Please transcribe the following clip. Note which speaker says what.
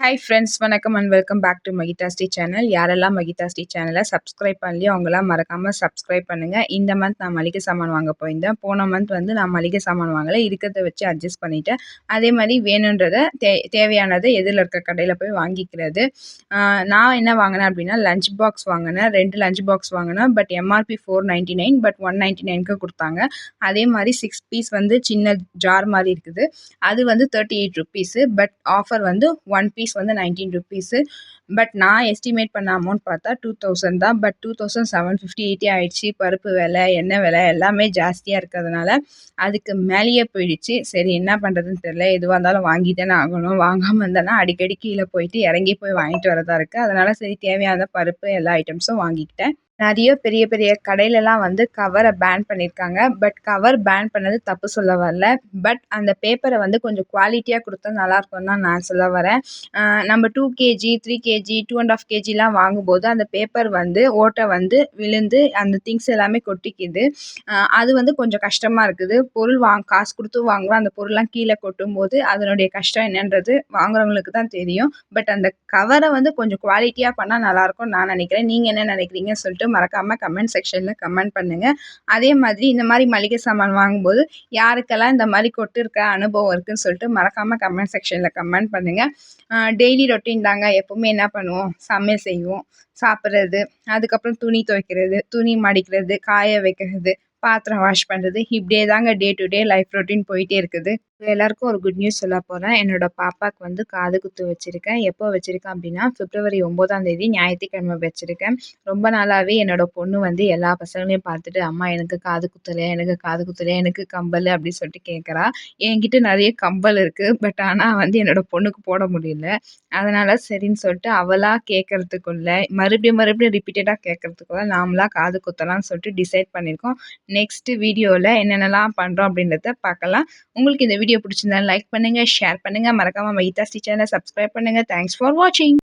Speaker 1: Hi friends வணக்கம் and welcome back to Mahitha Shri channel யாரெல்லாம் மகிதா ஸ்ரீ சேனலை சப்ஸ்கிரைப் பண்ணலையோ அவங்களாம் மறக்காமல் சப்ஸ்கிரைப் பண்ணுங்கள் இந்த மந்த் நான் மளிகை சாமான் வாங்க போயிருந்தேன். போன மந்த் வந்து நான் மளிகை சாமான் வாங்கலை. இருக்கிறத வச்சு அட்ஜஸ்ட் பண்ணிவிட்டேன் அதே மாதிரி வேணுன்றதை தே தேவையானதை எதில் இருக்க கடையில் போய் வாங்கிக்கிறது. நான் என்ன வாங்கினேன் அப்படின்னா லஞ்ச் பாக்ஸ் வாங்கினேன். ரெண்டு லஞ்ச் பாக்ஸ் வாங்கினேன். But MRP four ninety nine but one ninety நைனுக்கு கொடுத்தாங்க. அதே மாதிரி சிக்ஸ் பீஸ் வந்து சின்ன ஜார் மாதிரி இருக்குது. அது வந்து thirty eight rupees but offer வந்து ஒன் பீஸ் ருபீஸ் வந்து நைன்டீன் ருபீஸு பட் நான் எஸ்டிமேட் பண்ண அமௌண்ட் பார்த்தா டூ தௌசண்ட் தான். But two thousand seven fifty eighty ஆகிடுச்சி பருப்பு விலை எண்ணெய் விலை எல்லாமே ஜாஸ்தியாக இருக்கிறதுனால அதுக்கு மேலேயே போயிடுச்சு. சரி என்ன பண்ணுறதுன்னு தெரில எதுவாக இருந்தாலும் வாங்கி தானே ஆகணும். வாங்காமல் இருந்தேன்னா அடிக்கடி கீழே போயிட்டு இறங்கி போய் வாங்கிட்டு வரதா இருக்குது அதனால் சரி தேவையான பருப்பு எல்லா ஐட்டம்ஸும் வாங்கிக்கிட்டேன். நிறைய பெரிய பெரிய கடையிலலாம் வந்து கவரை பேன் பண்ணியிருக்காங்க பட் கவர் பேன் பண்ணது தப்பு சொல்ல வரல. பட் அந்த பேப்பரை வந்து கொஞ்சம் குவாலிட்டியாக கொடுத்தா நல்லாயிருக்கும் தான் நான் சொல்ல வரேன். நம்ம two KG three KG two and half கேஜிலாம் வாங்கும்போது அந்த பேப்பர் வந்து ஓட்டை வந்து விழுந்து அந்த திங்ஸ் எல்லாமே கொட்டிக்குது. அது வந்து கொஞ்சம் கஷ்டமாக இருக்குது. பொருள் வாங் காசு கொடுத்து வாங்குகிறோம் அந்த பொருள்லாம் கீழே கொட்டும்போது அதனுடைய கஷ்டம் என்னன்றது வாங்குறவங்களுக்கு தான் தெரியும். பட் அந்த கவரை வந்து கொஞ்சம் குவாலிட்டியாக பண்ணால் நல்லாயிருக்கும்னு நான் நினைக்கிறேன். நீங்கள் என்ன நினைக்கிறீங்கன்னு சொல்லிட்டு மறக்காமல் கமெண்ட் செக்ஷனில் கமெண்ட் பண்ணுங்கள் அதே மாதிரி இந்த மாதிரி மளிகை சாமான் வாங்கும்போது யாருக்கெல்லாம் இந்த மாதிரி கொட்டிருக்க அனுபவம் இருக்குதுன்னு சொல்லிட்டு மறக்காமல் கமெண்ட் செக்ஷனில் கமெண்ட் பண்ணுங்கள் டெய்லி ரொட்டீன் தாங்க. எப்போவுமே என்ன பண்ணுவோம்? சமையல் செய்வோம். சாப்பிட்றது அதுக்கப்புறம் துணி துவைக்கிறது துணி மடிக்கிறது காய வைக்கிறது பாத்திரம் வாஷ் பண்ணுறது இப்படியே தாங்க day to day life routine போயிட்டே இருக்குது. எல்லாருக்கும் ஒரு குட் நியூஸ் சொல்ல போகிறேன் என்னோட பாப்பாவுக்கு வந்து காது குத்து வச்சுருக்கேன். எப்போ வச்சுருக்கேன் அப்படின்னா பிப்ரவரி ஒம்போதாம் தேதி ஞாயிற்றுக்கிழமை வச்சுருக்கேன். ரொம்ப நாளாகவே என்னோடய பொண்ணு வந்து எல்லா பசங்களையும் பார்த்துட்டு அம்மா எனக்கு காது குத்தலையா? எனக்கு காது குத்தலையா? எனக்கு கம்பல்? அப்படின்னு சொல்லிட்டு கேட்குறா என்கிட்ட நிறைய கம்பல் இருக்குது பட் ஆனால் வந்து என்னோட பொண்ணுக்கு போட முடியல. அதனால் சரின்னு சொல்லிட்டு அவளாக கேட்குறதுக்குள்ள மறுபடியும் மறுபடியும் ரிப்பீட்டடாக கேட்குறதுக்குள்ள நாமளாக காது குத்தலாம்னு சொல்லிட்டு டிசைட் பண்ணியிருக்கோம் நெக்ஸ்ட்டு வீடியோவில் என்னென்னலாம் பண்ணுறோம் அப்படின்றத பார்க்கலாம். உங்களுக்கு இந்த வீடியோ பிடிச்சிருந்தா லைக் பண்ணுங்கள் ஷேர் பண்ணுங்கள் மறக்காமல் மைதா ஸ்ரீ சேனலை சப்ஸ்கிரைப் பண்ணுங்கள் தேங்க்ஸ் ஃபார் வாட்சிங்